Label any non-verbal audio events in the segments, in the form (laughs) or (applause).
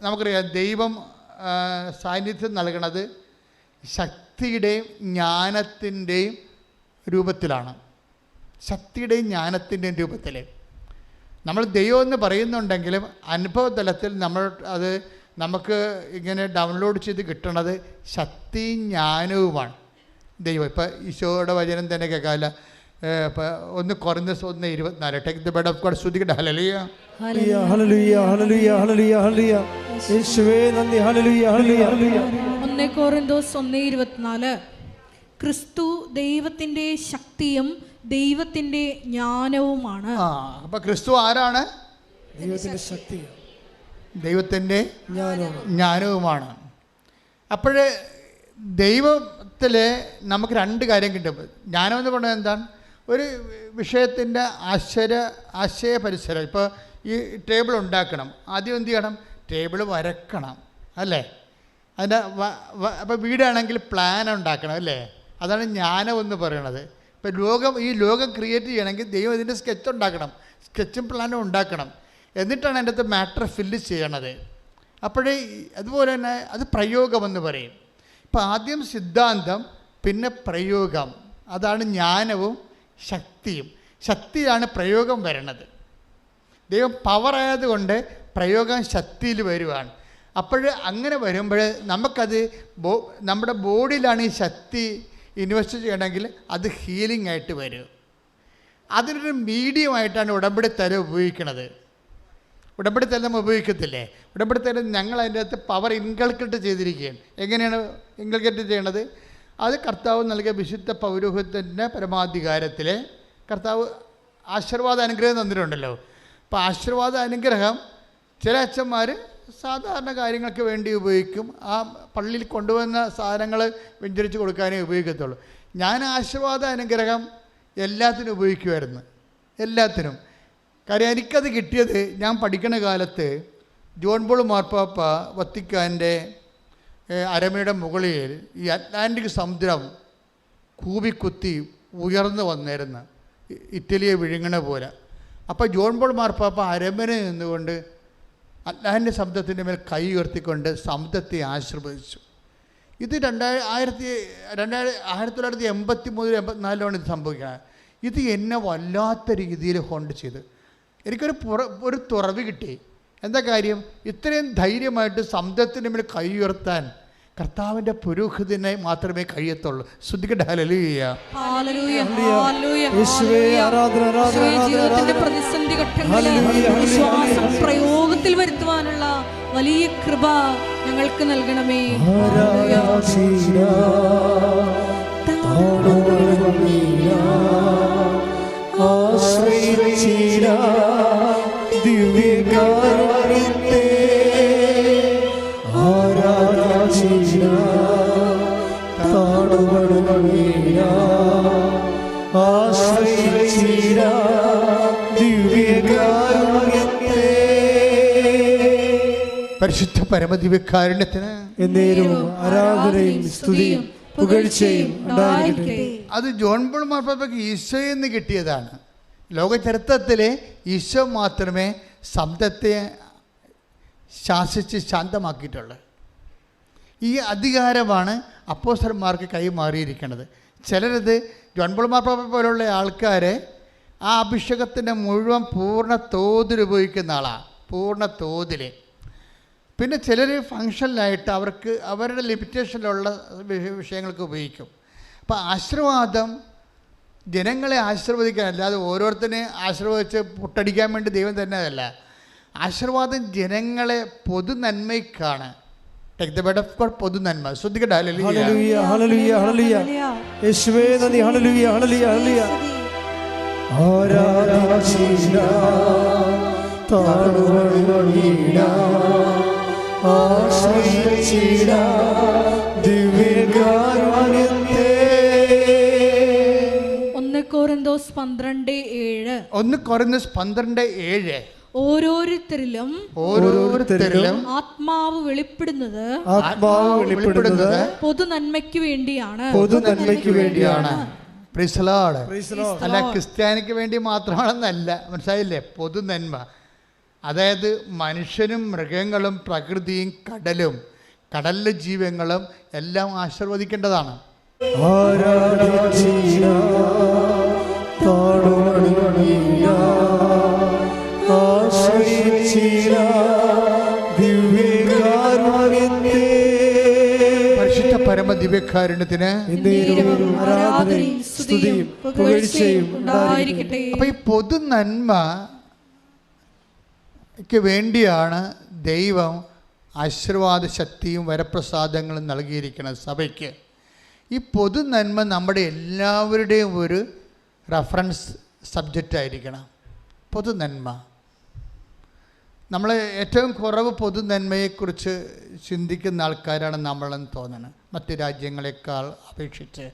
നമുക്കറിയാം ദൈവം സാന്നിധ്യം നൽകണത് ശക്തിയുടെയും ജ്ഞാനത്തിന്റെയും രൂപത്തിലാണ്. ശക്തിയുടെയും ജ്ഞാനത്തിന്റെയും രൂപത്തിൽ നമ്മൾ ദൈവം എന്ന് പറയുന്നുണ്ടെങ്കിലും അനുഭവതലത്തിൽ നമ്മൾ അത് നമുക്ക് ഇങ്ങനെ ഡൗൺലോഡ് ചെയ്ത് കിട്ടണത് ശക്തിയും ജ്ഞാനവുമാണ് ദൈവം. ഇപ്പം ഈശോയുടെ വചനം തന്നെ കേൾക്കാമല്ല. ഒന്ന് കുറഞ്ഞ ഒന്ന് ഇരുപത്തിനാല്. Take the bed of God ശ്രുതിക്കട്ടെ hallelujah hallelujah, hallelujah, hallelujah, hallelujah, hallelujah. യേശുവേ നന്ദി. Hallelujah, hallelujah, hallelujah. ഒന്ന് കോറിന്തോസ് ഒന്ന് ഇരുപത്തിനാല്. ക്രിസ്തു ദൈവത്തിന്റെ ശക്തിയും ദൈവത്തിന്റെ ജ്ഞാനവുമാണ്. ആ അപ്പം ക്രിസ്തു ആരാണ്? ദൈവത്തിന്റെ ശക്തി ദൈവത്തിന്റെ ജ്ഞാനവും. ജ്ഞാനവുമാണ്. അപ്പോൾ ദൈവത്തിൽ നമുക്ക് രണ്ട് കാര്യം കിട്ടും. ജ്ഞാനം എന്ന് പറഞ്ഞാൽ എന്താണ്? ഒരു വിഷയത്തിന്റെ ആശ്ചര്യ ആശയ പരിസരം ഇപ്പോൾ ഈ ടേബിൾ ഉണ്ടാക്കണം. ആദ്യം എന്ത് ചെയ്യണം? ടേബിൾ വരക്കണം അല്ലേ? അതിന്റെ അപ്പോൾ വീടാണെങ്കിൽ പ്ലാൻ ഉണ്ടാക്കണം അല്ലേ? അതാണ് ജ്ഞാനം എന്ന് പറയണത് ഇപ്പം ലോകം ഈ ലോകം ക്രിയേറ്റ് ചെയ്യണമെങ്കിൽ ദൈവം ഇതിന്റെ സ്കെച്ച് ഉണ്ടാക്കണം. സ്കെച്ചും പ്ലാനും ഉണ്ടാക്കണം. എന്നിട്ടാണ് അതിന്റെ അകത്ത് മാറ്റർ ഫില്ല് ചെയ്യണത്. അപ്പോഴേ അതുപോലെ തന്നെ അത് പ്രയോഗമെന്ന് പറയും. ഇപ്പം ആദ്യം സിദ്ധാന്തം പിന്നെ പ്രയോഗം. അതാണ് ജ്ഞാനവും ശക്തിയും ശക്തിയാണ് പ്രയോഗം വരണത്. ദൈവം പവർ ആയതുകൊണ്ട് പ്രയോഗം ശക്തിയിൽ വരുവാണ്. അപ്പോൾ അങ്ങനെ വരുമ്പോൾ നമുക്കത് ബോ നമ്മുടെ ബോഡിയിലാണ് ഈ ശക്തി ഇൻവെസ്റ്റ് ചെയ്യണമെങ്കിൽ അത് ഹീലിംഗ് ആയിട്ട് വരും. അതിനൊരു മീഡിയമായിട്ടാണ് ഉടമ്പടി തല ഉപയോഗിക്കുന്നത് ഉടമ്പടി തല നമ്മൾ ഉപയോഗിക്കത്തില്ലേ? ഉടമ്പടി തല ഞങ്ങൾ അതിന്റെ അകത്ത് പവർ ഇൻകൾക്കിട്ട് ചെയ്തിരിക്കുകയാണ്. എങ്ങനെയാണ് ഇൻകൾക്കിട്ട് ചെയ്യണത്? അത് കർത്താവ് നൽകിയ വിശുദ്ധ പൗരോഹിത്യത്തിന്റെ പരമാധികാരത്തിൽ കർത്താവ് ആശീർവാദ അനുഗ്രഹം തന്നിട്ടുണ്ടല്ലോ. അപ്പോൾ ആശീർവാദ അനുഗ്രഹം ചില അച്ഛന്മാർ സാധാരണ കാര്യങ്ങൾക്ക് വേണ്ടി ഉപയോഗിക്കും. ആ പള്ളിയിൽ കൊണ്ടുവന്ന സാധനങ്ങൾ വെഞ്ചരിച്ച് കൊടുക്കാനേ ഉപയോഗിക്കത്തുള്ളൂ. ഞാൻ ആശീർവാദ അനുഗ്രഹം എല്ലാത്തിനും ഉപയോഗിക്കുമായിരുന്നു. എല്ലാത്തിനും. കാര്യം എനിക്കത് കിട്ടിയത് ഞാൻ പഠിക്കുന്ന കാലത്ത് ജോൺ പോൾ മാർപ്പാപ്പ വത്തിക്കാന്റെ അരമയുടെ മുകളിൽ ഈ അറ്റ്ലാന്റിക് സമുദ്രം കൂവിക്കുത്തി ഉയർന്നു വന്നിരുന്ന. ഇറ്റലിയെ വിഴുങ്ങണ പോലെ. അപ്പോൾ ജോൺ പോൾ മാർപ്പാപ്പ അരമനെ നിന്നുകൊണ്ട് അറ്റ്ലാന്റിക് സമുദ്രത്തിന്റെ മേൽ കൈ ഉയർത്തിക്കൊണ്ട് സമുദ്രത്തെ ആശീർവദിച്ചു. ഇത് രണ്ടായിരം ആയിരത്തി രണ്ടായിരത്തി ആയിരത്തി തൊള്ളായിരത്തി എൺപത്തി മൂന്നിൽ എൺപത്തിനാലിലാണ് ഇത് സംഭവിക്കുന്നത്. ഇത് എന്നെ വല്ലാത്ത രീതിയിൽ ഹോണ്ട് ചെയ്ത്. എനിക്കൊരു പുറ ഒരു തുറവ് കിട്ടി. എന്താ കാര്യം? ഇത്രയും ധൈര്യമായിട്ട് സമുദ്രത്തിന്റെ മേൽ കൈ ഉയർത്താൻ കർത്താവിന്റെ പുരോഹിതനെ മാത്രമേ കഴിയത്തുള്ളൂ. ശ്രദ്ധിക്കട്ടെ ഹലലിയ ജീവിതത്തിന്റെ പ്രതിസന്ധി വിശ്വാസം പ്രയോഗത്തിൽ വരുത്തുവാനുള്ള വലിയ കൃപ ഞങ്ങൾക്ക് നൽകണമേ. ആശ്രയിച്ചിര, പരിശുദ്ധ പരമദിവ്യകാരുണ്യത്തിന് എന്നേരവും ആരാധനയും സ്തുതിയും പുകഴ്ചയും ഉണ്ടായിരിക്കട്ടെ. അത് ജോൺ പോൾ മാർപ്പാപ്പയ്ക്ക് ഈശോയിൽ നിന്ന് കിട്ടിയതാണ്. ലോക ചരിത്രത്തിലെ ഈശോ മാത്രമേ ശബ്ദത്തെ ശാസിച്ച് ശാന്തമാക്കിയിട്ടുള്ളത് ഈ അധികാരമാണ് അപ്പോസ്റ്റർമാർക്ക് കൈമാറിയിരിക്കുന്നത്. ചിലരത് ജോൺ പോൾ മാർപ്പാപ്പ പോലുള്ള ആൾക്കാരെ ആ അഭിഷേകത്തിന്റെ മുഴുവൻ പൂർണ തോതിൽ ഉപയോഗിക്കുന്ന ആളാണ് പൂർണ തോതിൽ പിന്നെ ചിലർ ഫങ്ഷനിലായിട്ട് അവർക്ക് അവരുടെ ലിമിറ്റേഷനിലുള്ള വിഷയങ്ങൾക്ക് ഉപയോഗിക്കും. അപ്പോൾ ആശീർവാദം ജനങ്ങളെ ആശീർവദിക്കാൻ അല്ലാതെ ഓരോരുത്തരെ ആശീർവദിച്ച് പൊട്ടടിക്കാൻ വേണ്ടി ദൈവം തന്നെ അതല്ല ആശീർവാദം ജനങ്ങളെ പൊതു നന്മയ്ക്കാണ്. Take the bed of God പൊതു നന്മ. ശ്രദ്ധിക്കട്ടെ? ആശ്രയിച്ചിര ദിവ്യകാരുണ്യത്തെ. ഒന്ന് കോറിന്തോസ് പന്ത്രണ്ട് ഏഴ്. ഒന്ന് കുറഞ്ഞ പന്ത്രണ്ട് ഏഴ്. ഓരോരുത്തരിലും ഓരോരുത്തരിലും ആത്മാവ് വെളിപ്പെടുന്നത് ആത്മാവ് വെളിപ്പെടുന്നത് പൊതു നന്മയ്ക്ക് വേണ്ടിയാണ്. പൊതു നന്മയ്ക്ക് വേണ്ടിയാണ്. അല്ല ക്രിസ്ത്യാനിക്ക് വേണ്ടി മാത്രമാണെന്നല്ല. മനസ്സിലായില്ലേ? പൊതു നന്മ അതായത് മനുഷ്യനും മൃഗങ്ങളും പ്രകൃതിയും കടലും കടലിലെ ജീവങ്ങളും എല്ലാം ആശീർവദിക്കേണ്ടതാണ്. പരിശുദ്ധ പരമ ദിവ്യകാരുണ്യത്തിന് അപ്പൊ ഈ പൊതു നന്മയ്ക്ക് വേണ്ടിയാണ് ദൈവം ആശീർവാദ ശക്തിയും വരപ്രസാദങ്ങളും നൽകിയിരിക്കുന്നത് സഭയ്ക്ക്. ഈ പൊതു നന്മ നമ്മുടെ എല്ലാവരുടെയും ഒരു റഫറൻസ് സബ്ജക്റ്റ് ആയിരിക്കണം. പൊതു നന്മ. നമ്മൾ ഏറ്റവും കുറവ് പൊതു നന്മയെക്കുറിച്ച് ചിന്തിക്കുന്ന ആൾക്കാരാണ് നമ്മളെന്ന് തോന്നണം. മറ്റ് രാജ്യങ്ങളെക്കാൾ അപേക്ഷിച്ച്.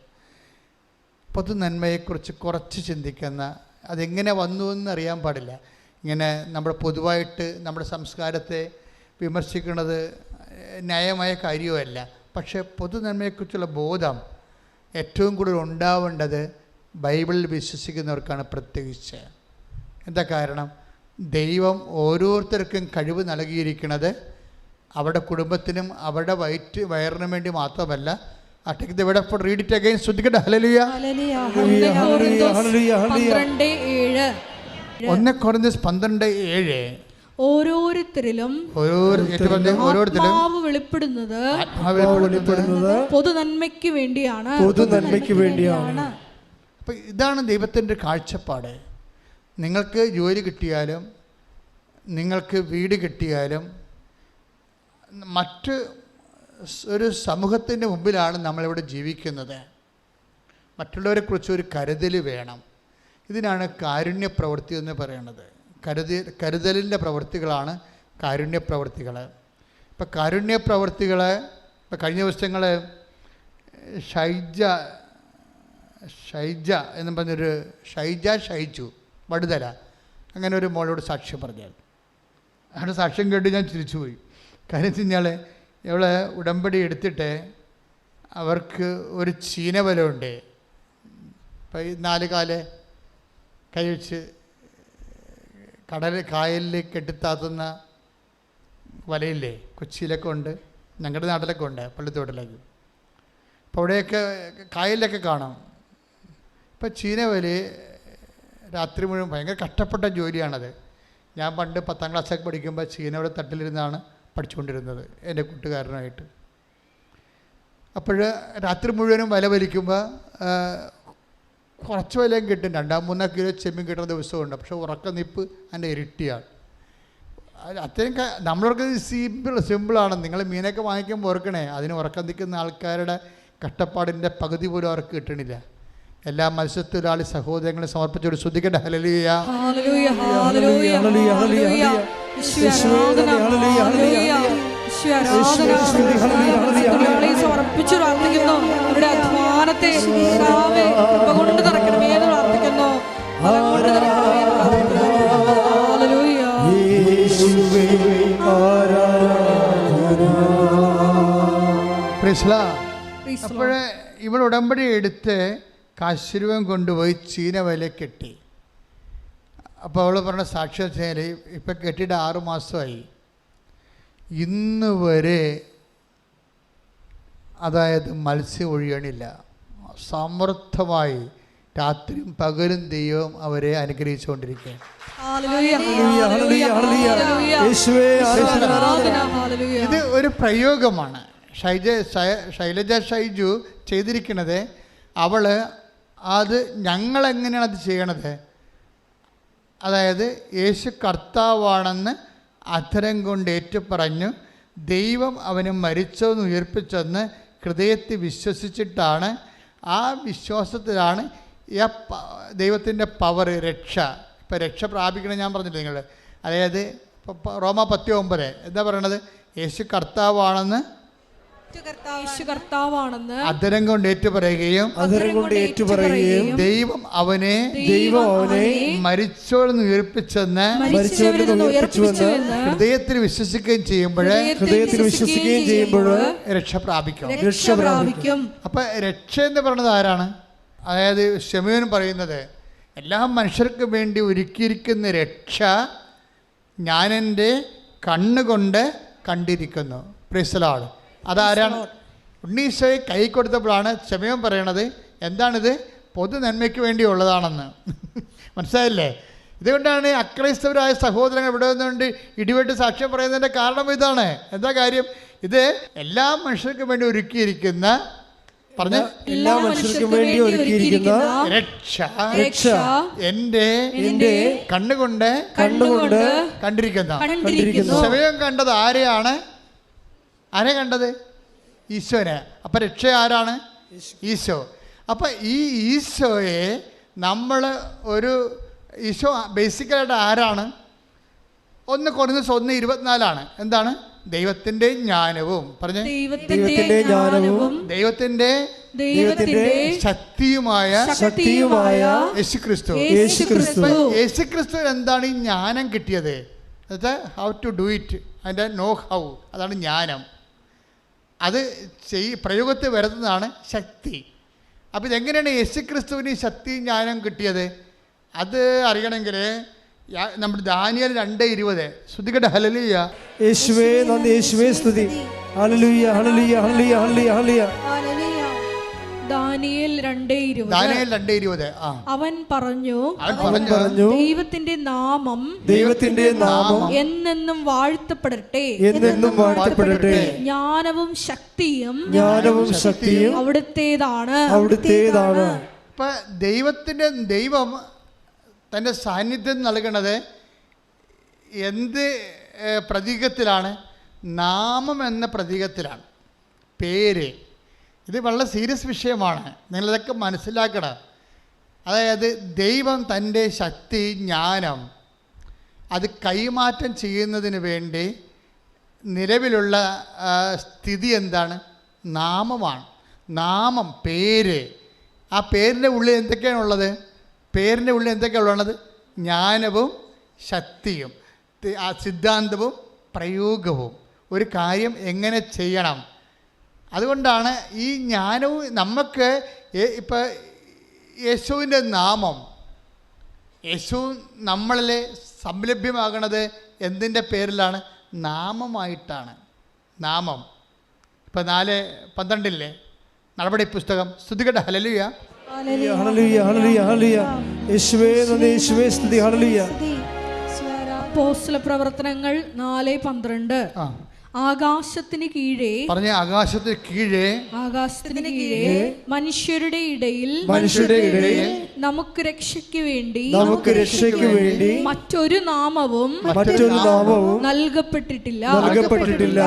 പൊതു നന്മയെക്കുറിച്ച് കുറച്ച് ചിന്തിക്കുന്ന അതെങ്ങനെ വന്നു എന്ന് അറിയാൻ പാടില്ല. ഇങ്ങനെ നമ്മുടെ പൊതുവായിട്ട് നമ്മുടെ സംസ്കാരത്തെ വിമർശിക്കുന്നത് ന്യായമായ കാര്യവുമല്ല. പക്ഷേ പൊതുനന്മയെക്കുറിച്ചുള്ള ബോധം ഏറ്റവും കൂടുതൽ ഉണ്ടാവേണ്ടത് ബൈബിളിൽ വിശ്വസിക്കുന്നവർക്കാണ് പ്രത്യേകിച്ച്. എന്താ കാരണം? ദൈവം ഓരോരുത്തർക്കും കഴിവ് നൽകിയിരിക്കുന്നത് അവരുടെ കുടുംബത്തിനും അവരുടെ വയറ്റ് വയറിനും വേണ്ടി മാത്രമല്ല. ശ്രദ്ധിക്കട്ടെ. ഹലലിയ ഹലലിയ ഹലലിയ ഹലലിയ ഹലലിയ ഒന്ന് കുറഞ്ഞ പന്ത്രണ്ട് ഏഴ്. ഓരോരുത്തരിലും ഓരോരുത്തരും ഓരോരുത്തരും ആത്മാവ് വെളിപ്പെടുന്നത് ആത്മാവിൽ പൊതു നന്മയ്ക്ക് വേണ്ടിയാണ്. പൊതു നന്മയ്ക്ക് വേണ്ടിയാണ്. അപ്പം ഇതാണ് ദൈവത്തിന്റെ കാഴ്ചപ്പാട്. നിങ്ങൾക്ക് ജോലി കിട്ടിയാലും നിങ്ങൾക്ക് വീട് കിട്ടിയാലും മറ്റ് ഒരു സമൂഹത്തിന്റെ മുമ്പിലാണ് നമ്മളിവിടെ ജീവിക്കുന്നത്. മറ്റുള്ളവരെക്കുറിച്ച് ഒരു കരുതൽ വേണം. ഇതിനാണ് കാരുണ്യപ്രവൃത്തി എന്ന് പറയുന്നത് കരുതി കരുതലിന്റെ പ്രവൃത്തികളാണ് കാരുണ്യപ്രവൃത്തികൾ ഇപ്പം കാരുണ്യപ്രവൃത്തികൾ ഇപ്പം കഴിഞ്ഞ ദിവസങ്ങൾ ഷൈജ ഷൈജ എന്ന് പറഞ്ഞൊരു ഷൈജ ഷൈജു വടുതല അങ്ങനെ ഒരു മോളോട് സാക്ഷ്യം പറഞ്ഞാൽ. അവിടെ സാക്ഷ്യം കേട്ട് ഞാൻ ചിരിച്ചുപോയി. കാര്യം വെച്ച് കഴിഞ്ഞാൽ ഇവളെ ഉടമ്പടി എടുത്തിട്ട് അവർക്ക് ഒരു ചീനവലുണ്ട് ഇപ്പം നാല് കാൽ കൈ വെച്ച് കടൽ കായലിൽ കെട്ടിത്താത്തുന്ന വലയില്ലേ കൊച്ചിയിലൊക്കെ ഉണ്ട് ഞങ്ങളുടെ നാട്ടിലൊക്കെ ഉണ്ട് പള്ളിത്തോട്ടിലേക്ക്. അപ്പോൾ അവിടെയൊക്കെ കായലിലൊക്കെ കാണാം. ഇപ്പം ചീനവലി രാത്രി മുഴുവൻ ഭയങ്കര കഷ്ടപ്പെട്ട ജോലിയാണത്. ഞാൻ പണ്ട് പത്താം ക്ലാസ്സൊക്കെ പഠിക്കുമ്പോൾ ചീനയുടെ തട്ടിലിരുന്നാണ് പഠിച്ചുകൊണ്ടിരുന്നത് എന്റെ കൂട്ടുകാരനായിട്ട്. അപ്പോൾ രാത്രി മുഴുവനും വല വലിക്കുമ്പോൾ കുറച്ച് വിലയും കിട്ടും. രണ്ടാം മൂന്നാം കിലോ ചെമ്മീൻ കിട്ടുന്ന ദിവസമുണ്ട്. പക്ഷേ ഉറക്കനിപ്പ് അതിന്റെ ഇരട്ടിയാണ്. അത് അത്രയും നമ്മളൊക്കെ സിമ്പിൾ സിമ്പിളാണ് നിങ്ങൾ മീനൊക്കെ വാങ്ങിക്കുമ്പോൾ ഓർക്കണേ അതിന് ഉറക്കം നിൽക്കുന്ന ആൾക്കാരുടെ കഷ്ടപ്പാടിന്റെ പകുതി പോലും അവർക്ക് കിട്ടണില്ല. എല്ലാ മത്സ്യത്തൊരാളി സഹോദരങ്ങളെ സമർപ്പിച്ചോട് ശ്രദ്ധിക്കട്ടെ. ഹലലിയ സമർപ്പിച്ചു പ്രാർത്ഥിക്കുന്നു. ഇവിടെ ഹല്ലേലൂയ, ഉടമ്പടി എടുത്ത് കാശുരൂപം കൊണ്ടുപോയി ചീന വില കെട്ടി. അപ്പോൾ അവൾ പറഞ്ഞ സാക്ഷ്യം വെച്ചാൽ ഇപ്പം കെട്ടിയിട്ട് ആറു മാസമായി. ഇന്ന് വരെ അതായത് മത്സ്യം ഒഴിയണില്ല. സമൃദ്ധമായി രാത്രിയും പകലും ദൈവം അവരെ അനുഗ്രഹിച്ചുകൊണ്ടിരിക്കുകയാണ്. ഇത് ഒരു പ്രയോഗമാണ്. ഷൈജ ശൈലജ ഷൈജു ചെയ്തിരിക്കുന്നത് അവൾ അത് ഞങ്ങളെങ്ങനെയാണ് അത് ചെയ്യണത്? അതായത് യേശു കർത്താവാണെന്ന് അധരം കൊണ്ട് ഏറ്റുപറഞ്ഞു ദൈവം അവന് മരിച്ചെന്ന് ഉയർപ്പിച്ചെന്ന് ഹൃദയത്തിൽ വിശ്വസിച്ചിട്ടാണ് ആ വിശ്വാസത്തിലാണ് ദൈവത്തിന്റെ പവർ രക്ഷ. ഇപ്പം രക്ഷ പ്രാപിക്കണം ഞാൻ പറഞ്ഞില്ല നിങ്ങൾ അതായത് റോമ പത്തി ഒമ്പത് എന്താ പറയണത്? യേശു കർത്താവാണെന്ന് കർത്താവാണെന്ന് അധരം കൊണ്ട് ഏറ്റുപറയുകയും അധരം കൊണ്ട് ഏറ്റുപറയുകയും ദൈവം അവനെ ദൈവം അവനെ മരിച്ചോളെന്ന് ഉയർപ്പിച്ചെന്ന് ഹൃദയത്തിൽ വിശ്വസിക്കുകയും ചെയ്യുമ്പോൾ ഹൃദയത്തിൽ വിശ്വസിക്കുകയും ചെയ്യുമ്പോൾ രക്ഷ പ്രാപിക്കും. രക്ഷ പ്രാപിക്കും. അപ്പൊ രക്ഷ എന്ന് പറയുന്നത് ആരാണ്? അതായത് ഷമീൻ പറയുന്നത് എല്ലാ മനുഷ്യർക്കും വേണ്ടി ഒരുക്കിയിരിക്കുന്ന രക്ഷ ഞാനെന്റെ എന്റെ കണ്ണുകൊണ്ട് കണ്ടിരിക്കുന്നു. പ്രിസലാണ് അതാരാണ്? ഉണ്ണീശോയെ കൈ കൊടുത്തപ്പോഴാണ് ക്ഷമയം പറയണത്. എന്താണിത്? പൊതു നന്മയ്ക്ക് വേണ്ടിയുള്ളതാണെന്ന്. (laughs) മനസ്സിലായില്ലേ? ഇതുകൊണ്ടാണ് അക്രൈസ്തവരായ സഹോദരങ്ങൾ ഇവിടെ നിന്നുകൊണ്ട് ഇടിവെട്ട് സാക്ഷ്യം പറയുന്നതിന്റെ കാരണം ഇതാണ്. എന്താ കാര്യം? ഇത് എല്ലാ മനുഷ്യർക്കും വേണ്ടി ഒരുക്കിയിരിക്കുന്ന പറഞ്ഞ? എല്ലാ മനുഷ്യർക്കും വേണ്ടി ഒരുക്കിയിരിക്കുന്ന രക്ഷ. രക്ഷ. എന്റെ എന്റെ കണ്ണുകൊണ്ട് കണ്ണുകൊണ്ട് കണ്ടിരിക്കുന്ന. കണ്ടിരിക്കുന്നു. സമയം കണ്ടത് ആരെയാണ്? ആരെ കണ്ടത്? ഈശോനെ. അപ്പം രക്ഷ ആരാണ്? ഈശോ. അപ്പം ഈ ഈശോയെ നമ്മൾ ഒരു ഈശോ ബേസിക്കലായിട്ട് ആരാണ്? ഒന്ന് കുറഞ്ഞ ഒന്ന് ഇരുപത്തിനാലാണ്. എന്താണ്? ദൈവത്തിന്റെ ജ്ഞാനവും. പറഞ്ഞു. ദൈവത്തിന്റെ ജ്ഞാനവും ദൈവത്തിന്റെ ദൈവത്തിന്റെ ശക്തിയുമായ ശക്തിയുമായ യേശു ക്രിസ്തു യേശു ക്രിസ്തു യേശു ക്രിസ്തു എന്താണ് ഈ ജ്ഞാനം കിട്ടിയത്? എന്നുവെച്ചാൽ ഹൗ ടു ഡു ഇറ്റ് അതിന്റെ നോ ഹൗ അതാണ് ജ്ഞാനം. അത് ചെയ് പ്രയോഗത്തിൽ വരുന്നതാണ് ശക്തി. അപ്പോൾ ഇതെങ്ങനെയാണ് യേശു ക്രിസ്തുവിന് ശക്തി ജ്ഞാനം കിട്ടിയത്? അത് അറിയണമെങ്കിൽ നമ്മുടെ ദാനിയൽ രണ്ട് ഇരുപത്. ശ്രുതികട ഹലലിയ യേശുവേ നന്ദി യേശുവേ സ്തുതി. Hallelujah hallelujah hallelujah hallelujah hallelujah. അവൻ പറഞ്ഞു അവൻ പറഞ്ഞു ദൈവത്തിന്റെ നാമം ദൈവത്തിന്റെ നാമം എന്നെന്നും വാഴ്ത്തപ്പെടട്ടെ. എന്നെന്നും വാഴ്ത്തപ്പെടട്ടെ. ജ്ഞാനവും ശക്തിയും ജ്ഞാനവും ശക്തിയും അവിടുത്തേതാണ്. അവിടുത്തേതാണ്. ഇപ്പൊ ദൈവത്തിന്റെ ദൈവം തന്റെ സാന്നിധ്യം നൽകണത് എന്ത് പ്രതീകത്തിലാണ്? നാമം എന്ന പ്രതീകത്തിലാണ്. പേര്. ഇത് വളരെ സീരിയസ് വിഷയമാണ്. നിങ്ങളിതൊക്കെ മനസ്സിലാക്കണം അതായത് ദൈവം തന്റെ ശക്തി ജ്ഞാനം അത് കൈമാറ്റം ചെയ്യുന്നതിന് വേണ്ടി നിലവിലുള്ള സ്ഥിതി എന്താണ്? നാമമാണ്. നാമം പേര്. ആ പേരിന്റെ ഉള്ളിൽ എന്തൊക്കെയാണ് ഉള്ളത്? പേരിന്റെ ഉള്ളിൽ എന്തൊക്കെയാണ് ഉള്ളത്? ജ്ഞാനവും ശക്തിയും. സിദ്ധാന്തവും പ്രയോഗവും. ഒരു കാര്യം എങ്ങനെ ചെയ്യണം? അതുകൊണ്ടാണ് ഈ ജ്ഞാനവും നമുക്ക് ഇപ്പം യേശുവിന്റെ നാമം യേശു നമ്മളിൽ സംലഭ്യമാകണത് എന്തിന്റെ പേരിലാണ്? നാമമായിട്ടാണ്. നാമം. ഇപ്പം നാല് പന്ത്രണ്ടില്ലേ? നടപടി പുസ്തകം. സ്തുതികട ഹലലുയ യേശുവേ യേശുവേ സ്തുതി. അപ്പോസ്തല പ്രവർത്തനങ്ങൾ നാല് പന്ത്രണ്ട്. ആ. ആകാശത്തിന് കീഴേ പറഞ്ഞ ആകാശത്തിന് കീഴേ ആകാശത്തിന് കീഴേ മനുഷ്യരുടെ ഇടയിൽ മനുഷ്യരുടെ ഇടയിൽ നമുക്ക് രക്ഷയ്ക്ക് വേണ്ടി നമുക്ക് രക്ഷയ്ക്ക് വേണ്ടി മറ്റൊരു നാമവും മറ്റൊരു നാമവും നൽകപ്പെട്ടിട്ടില്ല. നൽകപ്പെട്ടിട്ടില്ല.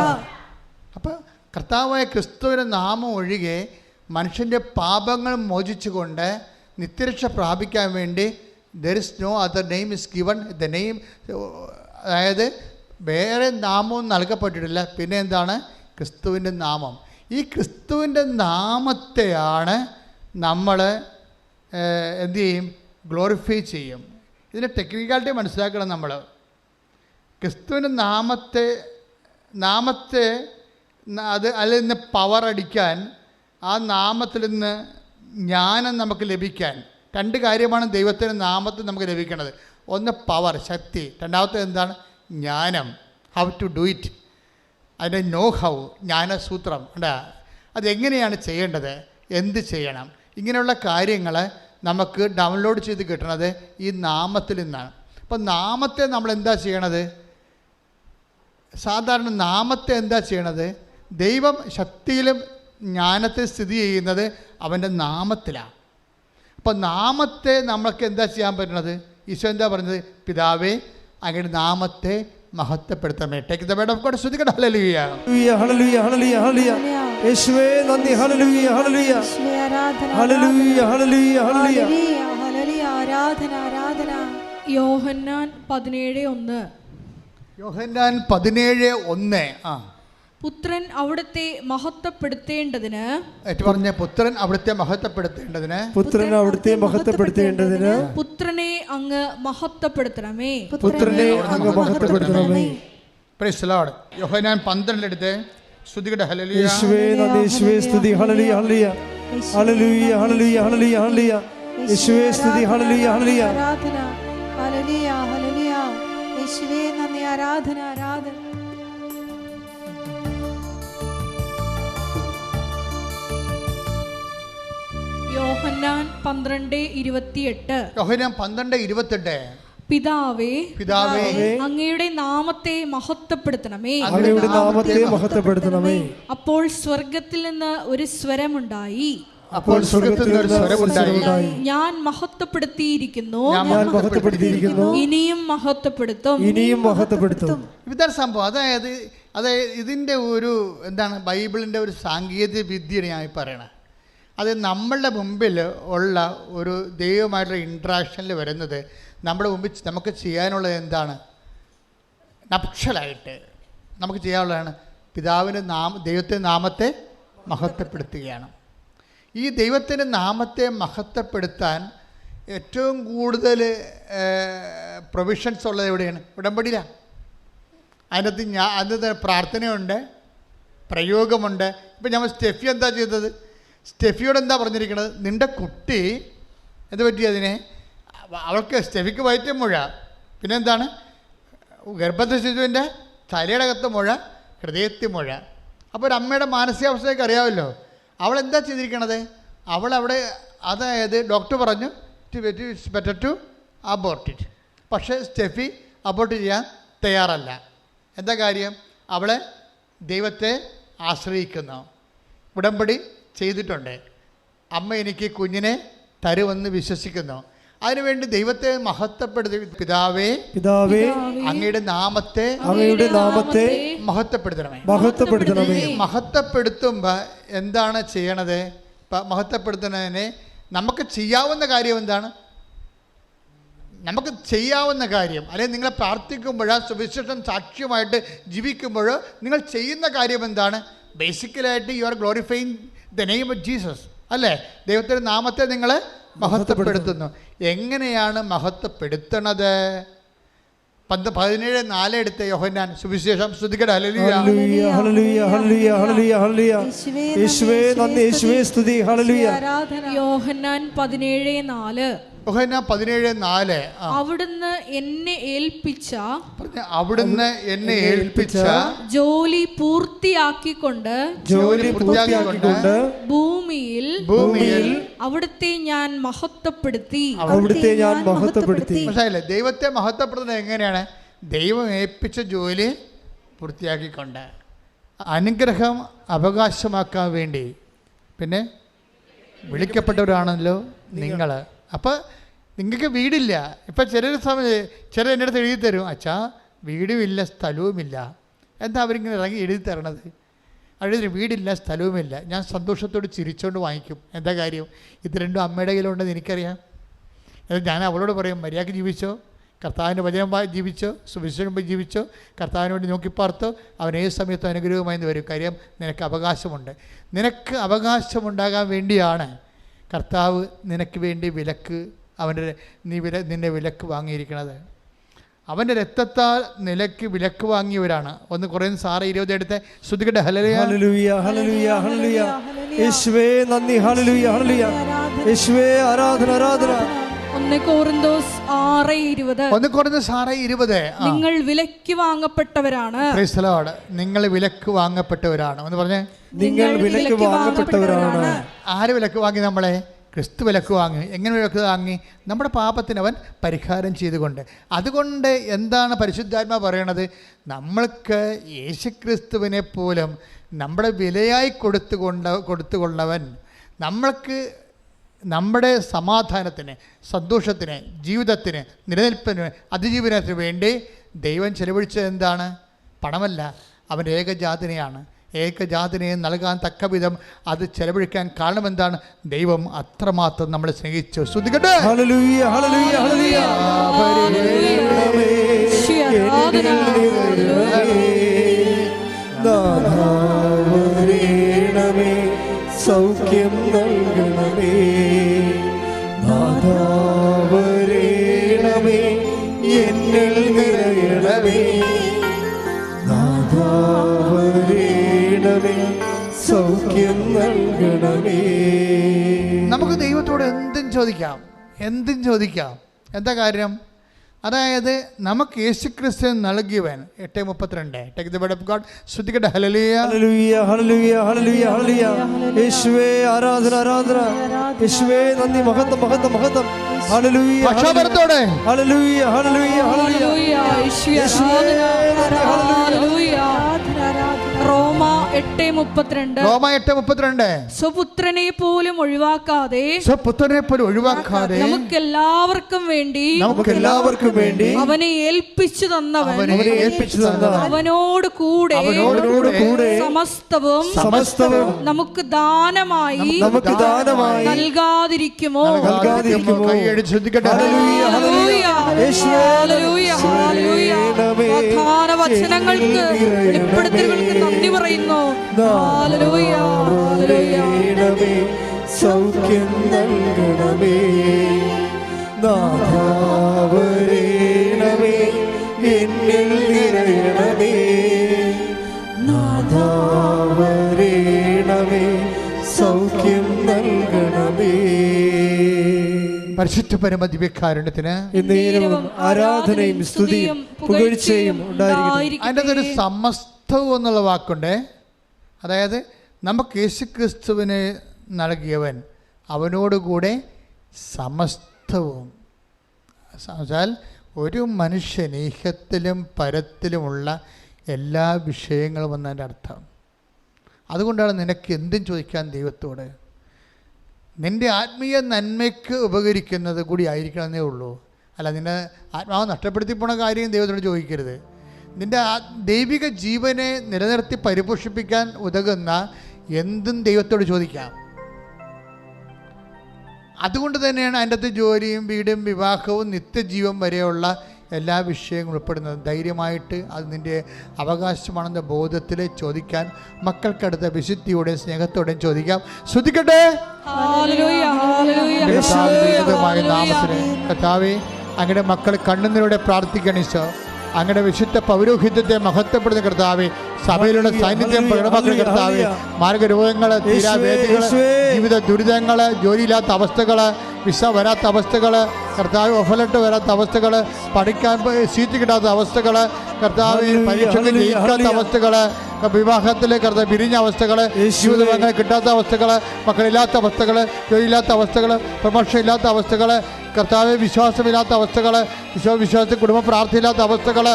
അപ്പൊ കർത്താവായ ക്രിസ്തുവിന്റെ നാമം ഒഴികെ മനുഷ്യന്റെ പാപങ്ങൾ മോചിച്ചുകൊണ്ട് നിത്യരക്ഷ പ്രാപിക്കാൻ വേണ്ടി there is no other name is given the name അതായത് വേറെ നാമവും നൽകപ്പെട്ടിട്ടില്ല. പിന്നെ എന്താണ്? ക്രിസ്തുവിന്റെ നാമം. ഈ ക്രിസ്തുവിന്റെ നാമത്തെയാണ് നമ്മൾ എന്തു ചെയ്യും? ഗ്ലോറിഫൈ ചെയ്യും. ഇതിന്റെ ടെക്നിക്കാലിറ്റി മനസ്സിലാക്കണം നമ്മൾ. ക്രിസ്തുവിന്റെ നാമത്തെ നാമത്തെ അത് അതിൽ നിന്ന് പവർ അടിക്കാൻ ആ നാമത്തിൽ നിന്ന് ജ്ഞാനം നമുക്ക് ലഭിക്കാൻ രണ്ട് കാര്യമാണ് ദൈവത്തിന്റെ നാമത്തിൽ നമുക്ക് ലഭിക്കുന്നത്. ഒന്ന് പവർ ശക്തി. രണ്ടാമത്തെ എന്താണ്? ജ്ഞാനം. ഹൗ ടു ഡു ഇറ്റ് അതിന്റെ നോ ഹൗ ജ്ഞാനസൂത്രം. ഉണ്ടാ അതെങ്ങനെയാണ് ചെയ്യേണ്ടത്? എന്ത് ചെയ്യണം? ഇങ്ങനെയുള്ള കാര്യങ്ങൾ നമുക്ക് ഡൗൺലോഡ് ചെയ്ത് കിട്ടണത് ഈ നാമത്തിൽ നിന്നാണ്. അപ്പം നാമത്തെ നമ്മൾ എന്താ ചെയ്യണത്? സാധാരണ നാമത്തെ എന്താ ചെയ്യണത്? ദൈവം ശക്തിയിലും ജ്ഞാനത്തിൽ സ്ഥിതി ചെയ്യുന്നത് അവന്റെ നാമത്തിലാണ്. അപ്പം നാമത്തെ നമ്മൾക്ക് എന്താ ചെയ്യാൻ പറ്റണത്? ഈശോ എന്താ പറഞ്ഞത്? പിതാവേ അങ്ങനെ നാമത്തെ മഹത്വപ്പെടുത്തമേ. Take the word of God ശ്രദ്ധിക്കട്ടെ. Hallelujah hallelujah hallelujah hallelujah hallelujah യേശുവേ നന്ദി. Hallelujah hallelujah hallelujah hallelujah hallelujah ആരാധന ആരാധന. യോഹന്നാൻ പതിനേഴ് ഒന്ന്. യോഹന്നാൻ പതിനേഴ് ഒന്ന്. ആ. പുത്രൻ അവിടുത്തെ മഹത്വപ്പെടുത്തേണ്ടതിന് പറഞ്ഞ പുത്രൻ അവിടുത്തെ മഹത്വപ്പെടുത്തേണ്ടതിന് പുത്രൻ അവിടുത്തെ മഹത്വപ്പെടുത്തേണ്ടതിന് പുത്രനെ അങ്ങ് മഹത്വപ്പെടുത്തണമേ. പുത്രനെ അങ്ങ് മഹത്വപ്പെടുത്തണമേ. പ്രൈസ് ലോർഡ് യോഹന്നാൻ പന്ത്രണ്ടിലെടുത്ത് ശ്രുതികട ഹല്ലേലൂയ. യേശുവേ നന്ദി. യേശുവേ സ്തുതി. Hallelujah hallelujah. Hallelujah hallelujah hallelujah hallelujah. യേശുവേ സ്തുതി. Hallelujah hallelujah. ആരാധന. Hallelujah hallelujah. യേശുവേ നന്ദി. ആരാധന ആരാധന. യോഹന്നാൻ പന്ത്രണ്ട് ഇരുപത്തിയെട്ട്. യോഹന്നാൻ പന്ത്രണ്ട് ഇരുപത്തെട്ട്. പിതാവേ പിതാവേ അങ്ങയുടെ നാമത്തെ മഹത്വപ്പെടുത്തണമേ. അങ്ങയുടെ നാമത്തെ മഹത്വപ്പെടുത്തണമേ. അപ്പോൾ സ്വർഗത്തിൽ നിന്ന് ഒരു സ്വരമുണ്ടായി. അപ്പോൾ സ്വർഗത്തിൽ നിന്ന് ഒരു സ്വരമുണ്ടായി. ഞാൻ മഹത്വപ്പെടുത്തിയിരിക്കുന്നു. ഞാൻ മഹത്വപ്പെടുത്തിയിരിക്കുന്നു. ഇനിയും മഹത്വപ്പെടുത്തും. ഇനിയും മഹത്വപ്പെടുത്തും. ഇതാണ് സംഭവം. അതായത് അതായത് ഇതിന്റെ ഒരു എന്താണ് ബൈബിളിന്റെ ഒരു സാങ്കേതിക വിദ്യയാണ് ഞാൻ പറയണേ പറയണത്. അത് നമ്മളുടെ മുമ്പിൽ ഉള്ള ഒരു ദൈവമായിട്ടുള്ള ഇൻട്രാക്ഷനിൽ വരുന്നത് നമ്മുടെ മുമ്പിൽ നമുക്ക് ചെയ്യാനുള്ളത് എന്താണ്? നപ്ഷലായിട്ട് നമുക്ക് ചെയ്യാനുള്ളതാണ്. പിതാവിന്റെ നാമ ദൈവത്തിന്റെ നാമത്തെ മഹത്വപ്പെടുത്തുകയാണ്. ഈ ദൈവത്തിന്റെ നാമത്തെ മഹത്വപ്പെടുത്താൻ ഏറ്റവും കൂടുതൽ പ്രൊവിഷൻസ് ഉള്ളത് എവിടെയാണ്? ഉടമ്പടിയിലാണ് അതിനകത്ത് ഞാൻ അതിനകത്ത് പ്രാർത്ഥനയുണ്ട് പ്രയോഗമുണ്ട്. ഇപ്പം നമ്മൾ സ്റ്റെഫി എന്താ ചെയ്തത്? സ്റ്റെഫിയോട് എന്താ പറഞ്ഞിരിക്കുന്നത് നിന്റെ കുട്ടി എന്ത് പറ്റി അതിനെ? അവൾക്ക് സ്റ്റെഫിക്ക് വയറ്റ മുഴ. പിന്നെന്താണ്? ഗർഭസ്ഥ ശിശുവിന്റെ തലയുടെ അകത്ത് മുഴ ഹൃദയത്തി മുഴ. അപ്പോൾ ഒരു അമ്മയുടെ മാനസികാവസ്ഥയൊക്കെ അറിയാമല്ലോ. അവൾ എന്താ ചെയ്തിരിക്കണത്? അവൾ അവിടെ അതായത് ഡോക്ടർ പറഞ്ഞു to it's better to abort it പക്ഷേ സ്റ്റെഫി അബോർട്ട് ചെയ്യാൻ തയ്യാറല്ല. എന്താ കാര്യം? അവളെ ദൈവത്തെ ആശ്രയിക്കുന്നു. ഉടമ്പടി ചെയ്തിട്ടുണ്ട്. അമ്മ എനിക്ക് കുഞ്ഞിനെ തരുമെന്ന് വിശ്വസിക്കുന്നു. അതിനുവേണ്ടി ദൈവത്തെ മഹത്വപ്പെടുത്തി പിതാവേ പിതാവേ അങ്ങയുടെ നാമത്തെ അങ്ങയുടെ നാമത്തെ മഹത്വപ്പെടുത്തണമേ. മഹത്വപ്പെടുത്തണമേ. മഹത്വപ്പെടുത്തുമ്പോ മഹത്വപ്പെടുത്തുമ്പോൾ എന്താണ് ചെയ്യണത്? ഇപ്പം മഹത്വപ്പെടുത്തുന്നതിന് നമുക്ക് ചെയ്യാവുന്ന കാര്യം എന്താണ്? നമുക്ക് ചെയ്യാവുന്ന കാര്യം അല്ലെങ്കിൽ നിങ്ങൾ പ്രാർത്ഥിക്കുമ്പോൾ സുവിശേഷം സാക്ഷ്യമായിട്ട് ജീവിക്കുമ്പോൾ നിങ്ങൾ ചെയ്യുന്ന കാര്യം എന്താണ്? ബേസിക്കലായിട്ട് you are glorifying the name of Jesus അല്ലേ? ദൈവത്തിന്റെ നാമത്തെ നിങ്ങൾ മഹത്വപ്പെടുത്തുന്നു. എങ്ങനെയാണ് മഹത്വപ്പെടുത്തണത്? പന്ത് പതിനേഴ് നാല് എടുത്ത് യോഹന്നാൻ. സുവിശേഷം ശ്രുതികട യോഹന്നാൻ പതിനേഴ് നാല്. പതിനേഴ് നാല്. അവിടുന്ന് എന്നെ ഏൽപ്പിച്ച അവിടുന്ന് എന്നെ ഏൽപ്പിച്ച ജോലി പൂർത്തിയാക്കിക്കൊണ്ട് ജോലി പൂർത്തിയാക്കിക്കൊണ്ട് ഭൂമിയിൽ ഭൂമിയിൽ അവിടുത്തെ ഞാൻ മഹത്വപ്പെടുത്തി. അവിടുത്തെ ഞാൻ മഹത്വപ്പെടുത്തി. മനസ്സിലായില്ലേ? ദൈവത്തെ മഹത്വപ്പെടുത്തുന്നത് എങ്ങനെയാണ്? ദൈവം ഏൽപ്പിച്ച ജോലി പൂർത്തിയാക്കിക്കൊണ്ട്. അനുഗ്രഹം അവകാശമാക്കാൻ വേണ്ടി. പിന്നെ വിളിക്കപ്പെട്ടവരാണല്ലോ നിങ്ങൾ. അപ്പോൾ നിങ്ങൾക്ക് വീടില്ല. ഇപ്പം ചിലർ സമയം ചിലർ എന്റെ അടുത്ത് എഴുതി തരും. അച്ഛാ വീടുമില്ല സ്ഥലവുമില്ല. എന്താ അവരിങ്ങനെ ഇറങ്ങി എഴുതി തരണത്? അഴുതി വീടില്ല സ്ഥലവുമില്ല. ഞാൻ സന്തോഷത്തോട് ചിരിച്ചുകൊണ്ട് വാങ്ങിക്കും. എന്താ കാര്യം? ഇത് രണ്ടും അമ്മയുടെ കയ്യിലുണ്ടെന്ന് എനിക്കറിയാം. അത് ഞാൻ അവളോട് പറയും മര്യാദയ്ക്ക് ജീവിച്ചോ? കർത്താവിന്റെ വചനം വായി ജീവിച്ചോ? സുവിശേഷം ജീവിച്ചോ? കർത്താവിന് വേണ്ടി നോക്കിപ്പാർത്തോ അവൻ ഏത് സമയത്തും അനുഗ്രഹമായി വരും. കാര്യം നിനക്ക് അവകാശമുണ്ട്. നിനക്ക് അവകാശമുണ്ടാകാൻ വേണ്ടിയാണ് കർത്താവ് നിനക്ക് വേണ്ടി വിലക്ക് അവന്റെ നീ വില നിന്നെ വിലക്ക് വാങ്ങിയിരിക്കണത് അവന്റെ രക്തത്താൽ നിലയ്ക്ക് വിലക്ക് വാങ്ങിയവരാണ്. ഒന്ന് കുറേ സാറ് ഇരുപത് എടുത്ത്. ശ്രുതികട്ടെ ഹലലിയ ആരാധന ആരാധന. ഒന്ന് കോറിന്തോസ് ആറ് ഇരുപത്. ഒന്ന് ഇരുപത്. നിങ്ങൾ വിലക്ക് വാങ്ങപ്പെട്ടവരാണ്. നിങ്ങൾ വിലക്ക് വാങ്ങപ്പെട്ടവരാണ്. എന്ന് പറഞ്ഞേ. നിങ്ങൾ വിലക്ക് വാങ്ങപ്പെട്ടവരാണ്. ആര് വിലക്ക് വാങ്ങി നമ്മളെ? ക്രിസ്തു വിലക്ക് വാങ്ങി. എങ്ങനെ വിലക്ക് വാങ്ങി? നമ്മുടെ പാപത്തിന് അവൻ പരിഹാരം ചെയ്തുകൊണ്ട്. അതുകൊണ്ട് എന്താണ് പരിശുദ്ധാത്മ പറയണത്? നമ്മൾക്ക് യേശുക്രിസ്തുവിനെ പോലും നമ്മുടെ വിലയായി കൊടുത്തുകൊണ്ട് കൊടുത്തുകൊള്ളവൻ. നമ്മൾക്ക് നമ്മുടെ സമാധാനത്തിന് സന്തോഷത്തിന് ജീവിതത്തിന് നിലനിൽപ്പിന് അതിജീവനത്തിന് വേണ്ടി ദൈവം ചെലവഴിച്ചത് എന്താണ്? പണമല്ല അവൻ ഏകജാതിനെയാണ്. ഏകജാതിനെ നൽകാൻ തക്ക വിധം അത് ചെലവഴിക്കാൻ കാരണം എന്താണ്? ദൈവം അത്രമാത്രം നമ്മളെ സ്നേഹിച്ചു. ശ്രദ്ധിക്കട്ടെ? ഹല്ലേലൂയ സൗഖ്യം നൽകണമേ. നാദാവരേണമേ എന്നിൽ നിറയണമേ. നാദാവരേണമേ സൗഖ്യം നൽകണമേ. നമുക്ക് ദൈവത്തോട് എന്തും ചോദിക്കാം. എന്തും ചോദിക്കാം. എന്താ കാര്യം? അതായത് നമുക്ക് യേശുക്രിസ്തു നൽകിയവൻ എട്ട് മുപ്പത്തിരണ്ട്. Take the bud of God ശ്രദ്ധിക്കട്ടെ hallelujah. Hallelujah hallelujah hallelujah hallelujah. യേശുവേ ആരാധന ആരാധന. യേശുവേ നന്ദി മഹത്വം മഹത്വം മഹത്വം. ഹല്ലേലൂയ പക്ഷാപരത്തോടെ. ഹല്ലേലൂയ. Hallelujah hallelujah hallelujah. യേശുവേ ആരാധന. റോമ എട്ട് മുപ്പത്തിരണ്ട്. റോമ എട്ട് മുപ്പത്തിരണ്ട്. സ്വപുത്രനെ പോലും ഒഴിവാക്കാതെ സ്വപുത്രനെ പോലും ഒഴിവാക്കാതെ നമുക്കെല്ലാവർക്കും വേണ്ടി നമുക്ക് എല്ലാവർക്കും വേണ്ടി അവനെ ഏൽപ്പിച്ചു തന്നവൻ. ഏൽപ്പിച്ചു അവനോട് കൂടെ അവനോട് കൂടെ സമസ്തവും സമസ്തവും നമുക്ക് ദാനമായി നമുക്ക് ദാനമായി നൽകാതിരിക്കുമോ? നൽകാതിരിക്കുമോ? കൈയടിച്ച് ഹല്ലേലൂയ, ഹല്ലേലൂയ. വചനങ്ങൾക്ക് വെളിപ്പെടുത്തലുകൾക്ക് നന്ദി പറയുന്നു. സൗഖ്യം നൽകണമേ. നാഥാവരേണമേ എന്നിൽ നിറയണമേ. നാഥാവരേണമേ സൗഖ്യം പരിശുദ്ധ പരമദിവ്യകാരുണ്യത്തിന് ആരാധനയും സ്തുതിയും പുകഴ്ചയും അതിന്റെ ഒരു സമസ്തവും എന്നുള്ള വാക്കുണ്ട്. അതായത് നമുക്ക് യേശു ക്രിസ്തുവിന് നൽകിയവൻ അവനോടുകൂടെ സമസ്തവും. വെച്ചാൽ ഒരു മനുഷ്യൻ ഈഹത്തിലും പരത്തിലുമുള്ള എല്ലാ വിഷയങ്ങളും എന്നതിന്റെ അർത്ഥം. അതുകൊണ്ടാണ് നിനക്ക് എന്തും ചോദിക്കാൻ ദൈവത്തോട് നിന്റെ ആത്മീയ നന്മയ്ക്ക് ഉപകരിക്കുന്നത് കൂടി ആയിരിക്കണമെന്നേ ഉള്ളൂ. അല്ല നിന്നെ ആത്മാവ് നഷ്ടപ്പെടുത്തി പോണ കാര്യം ദൈവത്തോട് ചോദിക്കരുത്. നിന്റെ ആ ദൈവിക ജീവനെ നിലനിർത്തി പരിപോഷിപ്പിക്കാൻ ഉതകുന്ന എന്തും ദൈവത്തോട് ചോദിക്കാം. അതുകൊണ്ട് തന്നെയാണ് അതിന്റെ അകത്ത് ജോലിയും വീടും വിവാഹവും നിത്യജീവൻ വരെയുള്ള എല്ലാ വിഷയങ്ങളും ഉൾപ്പെടുന്നത്. ധൈര്യമായിട്ട് അത് നിന്റെ അവകാശമാണെന്ന ബോധത്തിൽ ചോദിക്കാൻ മക്കൾക്കടുത്ത വിശുദ്ധിയോടെയും സ്നേഹത്തോടെയും ചോദിക്കാം. ശ്രദ്ധിക്കട്ടെ. നാമത്തിൽ കർത്താവെ അങ്ങയുടെ മക്കൾ കണ്ണുനീരോടെ പ്രാർത്ഥിക്കണം ഈശോ. അങ്ങയുടെ വിശുദ്ധ പൗരോഹിത്യത്തെ മഹത്വപ്പെടുന്ന കർത്താവെ സഭയിലുള്ള സാന്നിധ്യം പ്രകടമാക്കുന്ന കർത്താവെ. മാർഗരോഗങ്ങൾ തീരാവേദികൾ ജീവിത ദുരിതങ്ങൾ ജോലിയില്ലാത്ത അവസ്ഥകൾ വിസ വരാത്ത അവസ്ഥകൾ കർത്താവ് ഒഫലിട്ട് വരാത്ത അവസ്ഥകൾ പഠിക്കാൻ സീറ്റ് കിട്ടാത്ത അവസ്ഥകൾ കർത്താവ് പരീക്ഷകൾ ജയിക്കാത്ത. അവസ്ഥകൾ വിവാഹത്തിലെ കർത്താവ് പിരിഞ്ഞ അവസ്ഥകൾ. ജീവിതബന്ധങ്ങൾ കിട്ടാത്ത അവസ്ഥകൾ മക്കളില്ലാത്ത അവസ്ഥകൾ ജോലിയില്ലാത്ത അവസ്ഥകൾ പ്രമോഷൻ ഇല്ലാത്ത അവസ്ഥകൾ കർത്താവ് വിശ്വാസമില്ലാത്ത അവസ്ഥകൾ വിശ്വാസ വിശ്വാസത്തിൽ കുടുംബ പ്രാർത്ഥനയില്ലാത്ത അവസ്ഥകൾ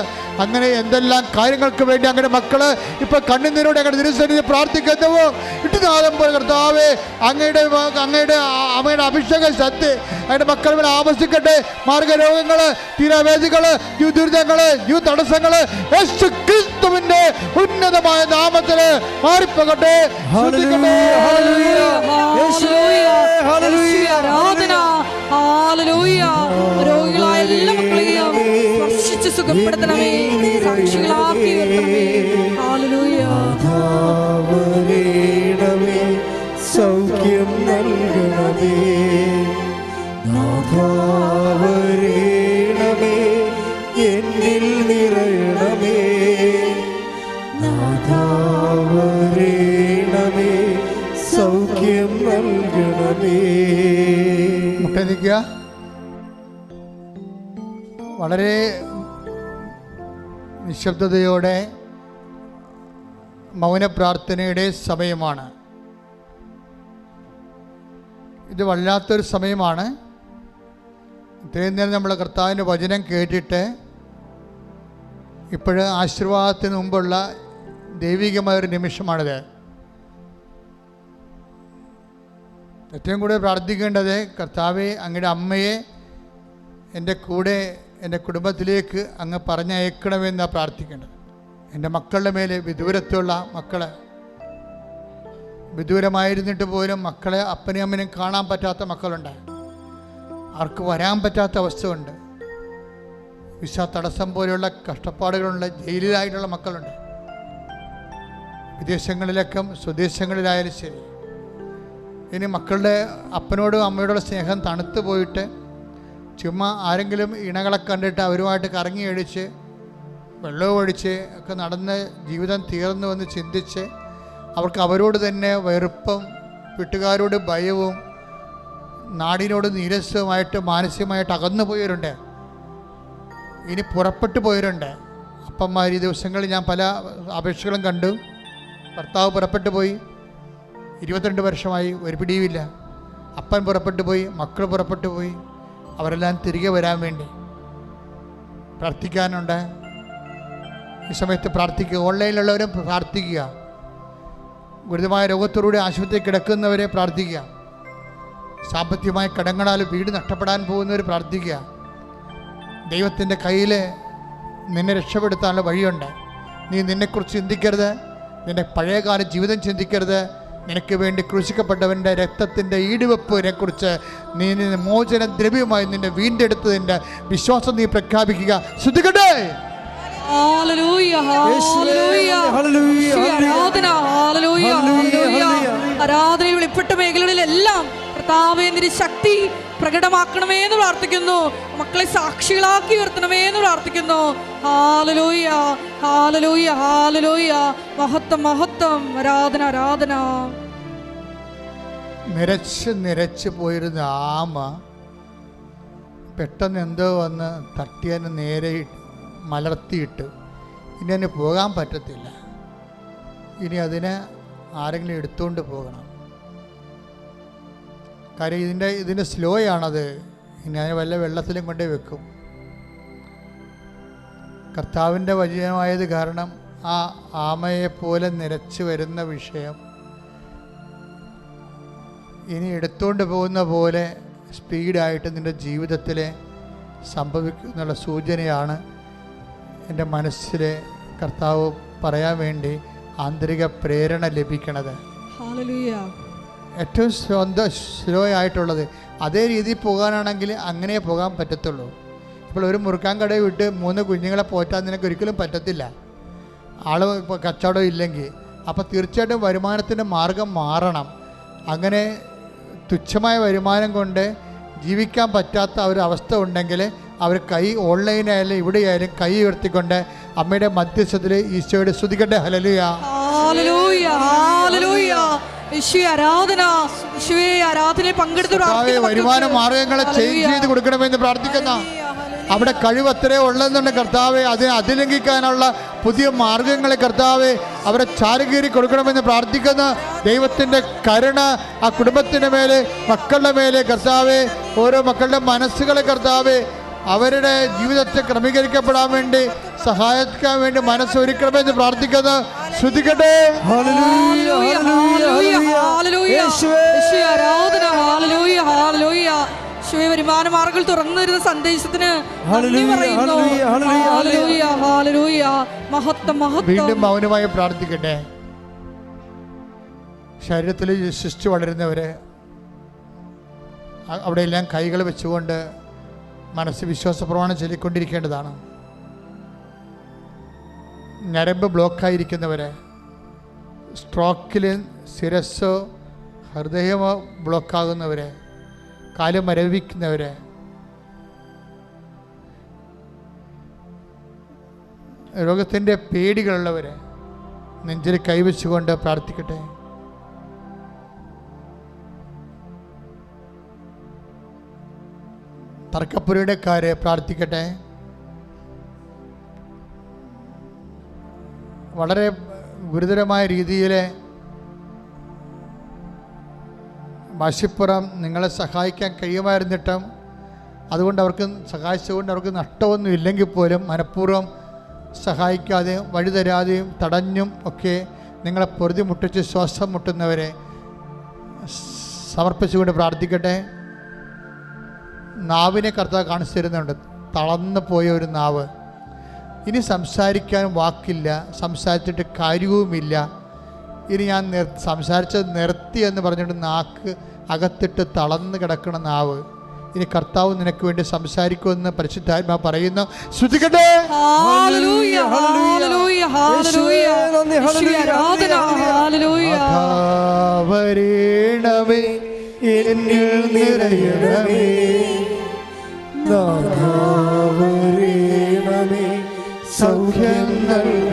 അങ്ങനെ എന്തെല്ലാം കാര്യങ്ങൾക്ക് വേണ്ടി അങ്ങനെ മക്കൾ ഇപ്പൊ കണ്ണുനീരോടെ അങ്ങനെ തിരുസന്നിധി പ്രാർത്ഥിക്കുന്നുവോ ഇട്ടുനാദം പോലെ കർത്താവേ അങ്ങയുടെ അങ്ങയുടെ അമ്മയുടെ അഭിഷേക ശക്തി അങ്ങയുടെ മക്കൾ ആവശ്യിക്കട്ടെ മാർഗരോഗങ്ങൾ തീരാവേദികൾ യു ദുരിതങ്ങൾ യു യേശു ക്രിസ്തുവിന്റെ ഉന്നതമായ നാമത്തിൽ മാറിപ്പോകട്ടെ. രോഗികളായ എല്ലാ മക്കളെയും സ്പർശിച്ച് സുഖപ്പെടുത്തണമേ. സാക്ഷികളാക്കി ഉയർത്തണമേ. വളരെ നിശബ്ദതയോടെ മൗനപ്രാർത്ഥനയുടെ സമയമാണ്. ഇത് വല്ലാത്തൊരു സമയമാണ്. ഇത്രയും നേരം നമ്മൾ കർത്താവിന്റെ വചനം കേട്ടിട്ട് ഇപ്പോഴ് ആശീർവാദത്തിന് മുമ്പുള്ള ദൈവികമായൊരു നിമിഷമാണിത്. ഏറ്റവും കൂടുതൽ പ്രാർത്ഥിക്കേണ്ടത് കർത്താവെ അങ്ങയുടെ അമ്മയെ എന്റെ കൂടെ എന്റെ കുടുംബത്തിലേക്ക് അങ്ങ് പറഞ്ഞയക്കണമെന്നാണ് പ്രാർത്ഥിക്കേണ്ടത്. എന്റെ മക്കളുടെ മേലെ വിദൂരത്തുള്ള മക്കളെ വിദൂരമായിരുന്നിട്ട് പോലും മക്കളെ അപ്പനും അമ്മനും കാണാൻ പറ്റാത്ത മക്കളുണ്ട് ആർക്ക് വരാൻ പറ്റാത്ത അവസ്ഥയുണ്ട്. വിസ തടസ്സം പോലെയുള്ള കഷ്ടപ്പാടുകളുണ്ട് ജയിലിലായിട്ടുള്ള മക്കളുണ്ട്. വിദേശങ്ങളിലൊക്കെ സ്വദേശങ്ങളിലായാലും ശരി. ഇനി മക്കളുടെ അപ്പനോടും അമ്മയോടുള്ള സ്നേഹം തണുത്തു പോയിട്ട് ചുമ്മാ ആരെങ്കിലും ഇണകളെ കണ്ടിട്ട് അവരുമായിട്ട് കറങ്ങി അടിച്ച് വെള്ളവും ഒഴിച്ച് ഒക്കെ നടന്ന് ജീവിതം തീർന്നു എന്ന് ചിന്തിച്ച് അവർക്ക് അവരോട് തന്നെ വെറുപ്പും വീട്ടുകാരോട് ഭയവും നാടിനോട് നീരസവുമായിട്ട് മാനസികമായിട്ട് അകന്നു പോയവരുണ്ട്. ഇനി പുറപ്പെട്ടു പോയവരുണ്ട്. അപ്പന്മാർ ഈ ദിവസങ്ങളിൽ ഞാൻ പല അപേക്ഷകളും കണ്ടു. ഭർത്താവ് പുറപ്പെട്ടു പോയി. ഇരുപത്തിരണ്ട് വർഷമായി ഒരു പിടിയുമില്ല. അപ്പൻ പുറപ്പെട്ടു പോയി. മക്കൾ പുറപ്പെട്ടു പോയി. അവരെല്ലാം തിരികെ വരാൻ വേണ്ടി പ്രാർത്ഥിക്കാനുണ്ട്. ഈ സമയത്ത് പ്രാർത്ഥിക്കുക. ഓൺലൈനിലുള്ളവരും പ്രാർത്ഥിക്കുക. ഗുരുതരമായ രോഗത്തോടുകൂടി ആശുപത്രി കിടക്കുന്നവരെ പ്രാർത്ഥിക്കുക. സാമ്പത്തികമായ കടങ്ങളാൽ വീട് നഷ്ടപ്പെടാൻ പോകുന്നവർ പ്രാർത്ഥിക്കുക. ദൈവത്തിന്റെ കയ്യിൽ നിന്നെ രക്ഷപ്പെടുത്താനുള്ള വഴിയുണ്ട്. നീ നിന്നെക്കുറിച്ച് ചിന്തിക്കരുത്. നിന്റെ പഴയകാല ജീവിതം ചിന്തിക്കരുത്. നിനക്ക് വേണ്ടി ക്രൂശിക്കപ്പെട്ടവന്റെ രക്തത്തിന്റെ ഈടുവെപ്പിനെ കുറിച്ച് നീ നിന്നെ മോചന ദ്രവ്യമായി നിന്നെ വീണ്ടെടുത്തതിന്റെ വിശ്വാസം നീ പ്രഖ്യാപിക്കുക. ശ്രദ്ധിക്കട്ടെ? Hallelujah, hallelujah. ഹല്ലേലൂയ, യേശുവേ, ആരാധന വെളിപ്പെട്ട മേഖലകളിലെല്ലാം കർത്താവേ നിന്റെ ശക്തി പ്രകടമാക്കണമേ എന്ന് പ്രാർത്ഥിക്കുന്നു. മക്കളെ സാക്ഷികളാക്കി ഉയർത്തണമേ എന്ന് പ്രാർത്ഥിക്കുന്നു. ഹാലലോയ ഹാലലോയ ഹാലലോയ. മഹത്വം മഹത്വം. ആരാധന ആരാധന. നിരച്ച് നിരച്ച് പോയിരുന്ന ആമ പെട്ടെന്ന് എന്തോ വന്ന് തട്ടിയതിന് നേരെ മലർത്തിയിട്ട് ഇനി അതിന് പോകാൻ പറ്റത്തില്ല. ഇനി അതിനെ ആരെങ്കിലും എടുത്തുകൊണ്ട് പോകണം. കാര്യം ഇതിന്റെ ഇതിന്റെ സ്ലോ ആണത്. ഇനി വല്ല വെള്ളത്തിലും കൊണ്ടേ വെക്കും. കർത്താവിന്റെ വചനമായത് കാരണം ആ ആമയെപ്പോലെ നിരച്ച് വരുന്ന വിഷയം ഇനി എടുത്തുകൊണ്ട് പോകുന്ന പോലെ സ്പീഡായിട്ട് നിന്റെ ജീവിതത്തിൽ സംഭവിക്കുന്നുള്ള സൂചനയാണ് എന്റെ മനസ്സിൽ കർത്താവ് പറയാൻ വേണ്ടി ആന്തരിക പ്രേരണ ലഭിക്കണത്. ഹാലലൂയ ഏറ്റവും സ്വന്തം സ്ലോ അതേ രീതിയിൽ പോകാനാണെങ്കിൽ അങ്ങനെ പോകാൻ പറ്റത്തുള്ളൂ. ഇപ്പോൾ ഒരു മുറുക്കാൻ കട വിട്ട് മൂന്ന് കുഞ്ഞുങ്ങളെ പോറ്റാൻ നിനക്ക് ഒരിക്കലും പറ്റത്തില്ല. ആൾ ഇപ്പോൾ കച്ചവടം ഇല്ലെങ്കിൽ. അപ്പോൾ തീർച്ചയായിട്ടും വരുമാനത്തിന്റെ മാർഗം മാറണം. അങ്ങനെ തുച്ഛമായ വരുമാനം കൊണ്ട് ജീവിക്കാൻ പറ്റാത്ത ഒരു അവസ്ഥ ഉണ്ടെങ്കിൽ അവർ കൈ ഓൺലൈനായാലും ഇവിടെയായാലും കൈ ഉയർത്തിക്കൊണ്ട് അമ്മയുടെ മധ്യസ്ഥത്തിൽ ഈശോയുടെ സ്തുതിക്കട്ടെ. ഹലലുയാ ആരാധന യേശുവേ ആരാധനയിൽ പങ്കെടുത്ത് വരുമാന മാർഗങ്ങളെ ചേഞ്ച്. ചെയ്ത് കൊടുക്കണമെന്ന് പ്രാർത്ഥിക്കുന്ന. അവിടെ കഴിവ് അത്രേ ഉള്ളതെന്നുണ്ട് കർത്താവെ അതിനെ അതിലംഘിക്കാനുള്ള പുതിയ മാർഗങ്ങളെ കർത്താവെ അവരെ ചാരുകീറി കൊടുക്കണമെന്ന് പ്രാർത്ഥിക്കുന്ന ദൈവത്തിന്റെ കരുണ ആ കുടുംബത്തിന്റെ മേലെ മക്കളുടെ മേലെ കർത്താവെ ഓരോ മക്കളുടെ മനസ്സുകളെ കർത്താവെ അവരുടെ ജീവിതത്തെ ക്രമീകരിക്കപ്പെടാൻ വേണ്ടി സഹായിക്കാൻ വേണ്ടി മനസ്സൊരുക്കണമെന്ന് പ്രാർത്ഥിക്കുന്നത് ശ്രദ്ധിക്കട്ടെ വരുമാന മാർഗങ്ങൾ തുറന്നു തരുന്ന സന്ദേശത്തിന് hallelujah, hallelujah, hallelujah, hallelujah hallelujah വീണ്ടും മൗനമായി പ്രാർത്ഥിക്കട്ടെ. ശരീരത്തിൽ ശിഷ്ടു വളരുന്നവരെ അവിടെ അവിടെയെല്ലാം കൈകൾ വെച്ചുകൊണ്ട് മനസ്സ് വിശ്വാസ പ്രമാണം ചൊല്ലിക്കൊണ്ടിരിക്കേണ്ടതാണ്. ഞരമ്പ് ബ്ലോക്കായിരിക്കുന്നവരെ സ്ട്രോക്കിൽ ശിരസ്സോ ഹൃദയമോ ബ്ലോക്കാകുന്നവരെ കാൽ മരവിക്കുന്നവരെ രോഗത്തിന്റെ പേടികളുള്ളവരെ നെഞ്ചിൽ കൈവച്ചുകൊണ്ട് പ്രാർത്ഥിക്കട്ടെ. തർക്കപ്പുരയുടെക്കാരെ പ്രാർത്ഥിക്കട്ടെ? വളരെ ഗുരുതരമായ രീതിയിൽ വാശിപ്പുറം നിങ്ങളെ സഹായിക്കാൻ കഴിയുമായിരുന്നിട്ടും അതുകൊണ്ട് അവർക്ക് സഹായിച്ചുകൊണ്ട് അവർക്ക് നഷ്ടമൊന്നും ഇല്ലെങ്കിൽ പോലും മനഃപൂർവം സഹായിക്കാതെയും വഴിതരാതെയും തടഞ്ഞും ഒക്കെ നിങ്ങളെ പൊറുതി മുട്ടിച്ച് ശ്വാസം മുട്ടുന്നവരെ സമർപ്പിച്ചുകൊണ്ട് പ്രാർത്ഥിക്കട്ടെ. നാവിനെ കർത്താവ് കാണിച്ചു തരുന്നുണ്ട് തളർന്നു പോയ ഒരു നാവ്. ഇനി സംസാരിക്കാൻ വാക്കില്ല സംസാരിച്ചിട്ട് കാര്യവുമില്ല. ഇനി ഞാൻ നിർ സംസാരിച്ചത് നിർത്തി എന്ന് പറഞ്ഞിട്ട് നാക്ക് അകത്തിട്ട് തളർന്ന് കിടക്കണ നാവ്. ഇനി കർത്താവ് നിനക്ക് വേണ്ടി സംസാരിക്കുമെന്ന് പരിശുദ്ധാത്മാ പറയുന്നു. ശ്രുതിക്കട്ടെ വരേണമേ എന്നിൽ നിറയണമേ. സൗഖ്യം നൽകണമേ.